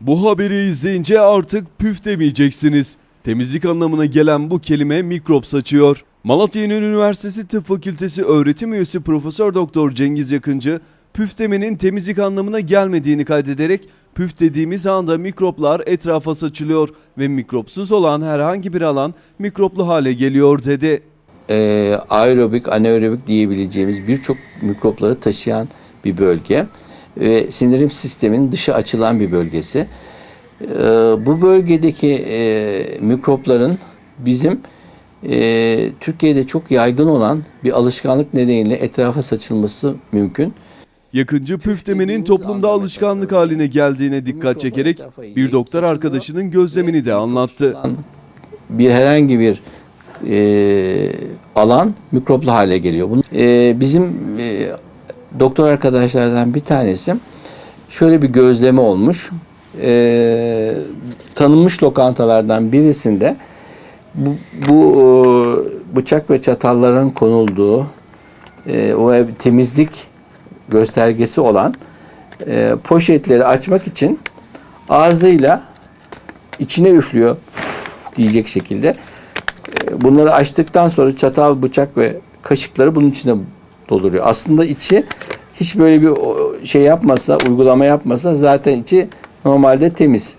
Bu haberi izleyince artık püf demeyeceksiniz. Temizlik anlamına gelen bu kelime mikrop saçıyor. Malatya Üniversitesi Tıp Fakültesi öğretim üyesi Profesör Doktor Cengiz Yakıncı, püf demenin temizlik anlamına gelmediğini kaydederek püf dediğimiz anda mikroplar etrafa saçılıyor ve mikropsuz olan herhangi bir alan mikroplu hale geliyor dedi. e, aerobik, anaerobik diyebileceğimiz birçok mikropları taşıyan bir bölge ve sindirim sisteminin dışı açılan bir bölgesi. E, bu bölgedeki e, mikropların bizim e, Türkiye'de çok yaygın olan bir alışkanlık nedeniyle etrafa saçılması mümkün. Yakıncı püf demenin toplumda alışkanlık haline geldiğine dikkat çekerek bir doktor arkadaşının gözlemini de anlattı. bir herhangi bir e, alan mikroplu hale geliyor. Bunun, e, bizim e, doktor arkadaşlardan bir tanesi şöyle bir gözleme olmuş. E, tanınmış lokantalardan birisinde bu, bu e, bıçak ve çatalların konulduğu e, o ev- temizlik göstergesi olan e, poşetleri açmak için ağzıyla içine üflüyor diyecek şekilde. E, Bunları açtıktan sonra çatal, bıçak ve kaşıkları bunun içine dolduruyor. Aslında içi hiç böyle bir şey yapmasa, uygulama yapmasa zaten içi normalde temiz.